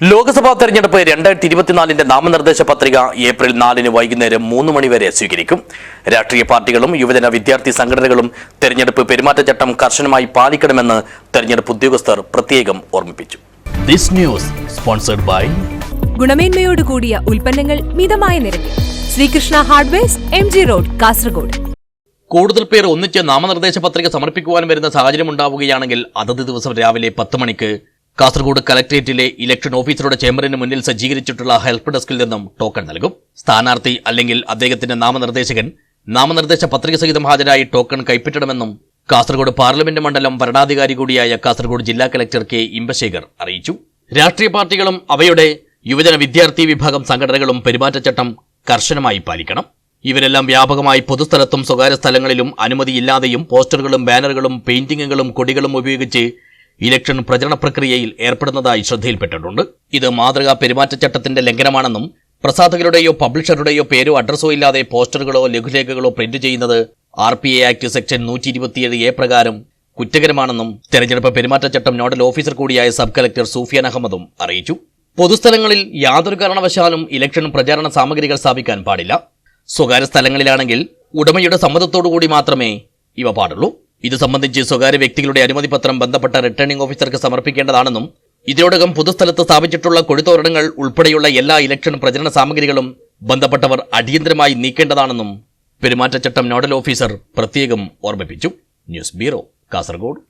ലോക്സഭാ തെരഞ്ഞെടുപ്പ് രണ്ടായിരത്തി ഇരുപത്തിനാലിന്റെ നാമനിർദ്ദേശ പത്രിക ഏപ്രിൽ നാലിന് വൈകുന്നേരം മൂന്ന് മണിവരെ സ്വീകരിക്കും. രാഷ്ട്രീയ പാർട്ടികളും യുവജന വിദ്യാർത്ഥി സംഘടനകളും തെരഞ്ഞെടുപ്പ് പെരുമാറ്റച്ചട്ടം കർശനമായി പാലിക്കണമെന്ന് തെരഞ്ഞെടുപ്പ് ഉദ്യോഗസ്ഥർ പ്രത്യേകം ഓർമ്മിപ്പിച്ചു. ദിസ് ന്യൂസ് സ്പോൺസർഡ് ബൈ ഗുണമേന്മയോട് കൂടിയ ഉൽപ്പന്നങ്ങൾ മിതമായ നിരക്കിൽ. Sreekrishna hardware M G road Kasaragod. കൂടുതൽ പേർ ഒന്നിച്ച് നാമനിർദ്ദേശ പത്രിക സമർപ്പിക്കുവാൻ വരുന്ന സാഹചര്യം ഉണ്ടാവുകയാണെങ്കിൽ അതത് ദിവസം രാവിലെ പത്ത് മണിക്ക് കാസർഗോഡ് കലക്ട്രേറ്റിലെ ഇലക്ഷൻ ഓഫീസറുടെ ചേംബറിന് മുന്നിൽ സജ്ജീകരിച്ചിട്ടുള്ള ഹെൽപ്പ് ഡെസ്കിൽ നിന്നും ടോക്കൺ നൽകും. സ്ഥാനാർത്ഥി അല്ലെങ്കിൽ അദ്ദേഹത്തിന്റെ നാമനിർദ്ദേശകൻ നാമനിർദ്ദേശ പത്രിക സഹിതം ഹാജരായി ടോക്കൺ കൈപ്പറ്റണമെന്നും കാസർഗോഡ് പാർലമെന്റ് മണ്ഡലം ഭരണാധികാരി കൂടിയായ കാസർഗോഡ് ജില്ലാ കലക്ടർ കെ ഇമ്പശേഖർ അറിയിച്ചു. രാഷ്ട്രീയ പാർട്ടികളും അവയുടെ യുവജന വിദ്യാർത്ഥി വിഭാഗം സംഘടനകളും പെരുമാറ്റച്ചട്ടം കർശനമായി പാലിക്കണം. ഇവരെല്ലാം വ്യാപകമായി പൊതുസ്ഥലത്തും സ്വകാര്യ സ്ഥലങ്ങളിലും അനുമതിയില്ലാതെയും പോസ്റ്ററുകളും ബാനറുകളും പെയിന്റിങ്ങുകളും കൊടികളും ഉപയോഗിച്ച് ഇലക്ഷൻ പ്രചരണ പ്രക്രിയയിൽ ഏർപ്പെടുന്നതായി ശ്രദ്ധയിൽപ്പെട്ടിട്ടുണ്ട്. ഇത് മാതൃകാ പെരുമാറ്റച്ചട്ടത്തിന്റെ ലംഘനമാണെന്നും പ്രസാധകരുടെയോ പബ്ലിഷറുടെയോ പേരോ അഡ്രസ്സോ ഇല്ലാതെ പോസ്റ്ററുകളോ ലഘുലേഖകളോ പ്രിന്റ് ചെയ്യുന്നത് R P A act section നൂറ്റി ഇരുപത്തിയേഴ് എ പ്രകാരം കുറ്റകരമാണെന്നും തെരഞ്ഞെടുപ്പ് പെരുമാറ്റച്ചട്ടം നോഡൽ ഓഫീസർ കൂടിയായ സബ് കലക്ടർ സൂഫിയാൻ അഹമ്മദും അറിയിച്ചു. പൊതുസ്ഥലങ്ങളിൽ യാതൊരു കാരണവശാലും ഇലക്ഷൻ പ്രചാരണ സാമഗ്രികൾ സ്ഥാപിക്കാൻ പാടില്ല. സ്വകാര്യ സ്ഥലങ്ങളിലാണെങ്കിൽ ഉടമയുടെ സമ്മതത്തോടുകൂടി മാത്രമേ ഇവ പാടുള്ളൂ. ഇത് സംബന്ധിച്ച് സ്വകാര്യ വ്യക്തികളുടെ അനുമതി പത്രം ബന്ധപ്പെട്ട റിട്ടേണിംഗ് ഓഫീസർക്ക് സമർപ്പിക്കേണ്ടതാണെന്നും ഇതിനോടകം പൊതുസ്ഥലത്ത് സ്ഥാപിച്ചിട്ടുള്ള കൊടുത്തോരണങ്ങൾ ഉൾപ്പെടെയുള്ള എല്ലാ ഇലക്ഷൻ പ്രചരണ സാമഗ്രികളും ബന്ധപ്പെട്ടവർ അടിയന്തരമായി നീക്കേണ്ടതാണെന്നും പെരുമാറ്റച്ചട്ടം നോഡൽ ഓഫീസർ പ്രത്യേകം ഓർമ്മിപ്പിച്ചു. News bureau Kasaragod.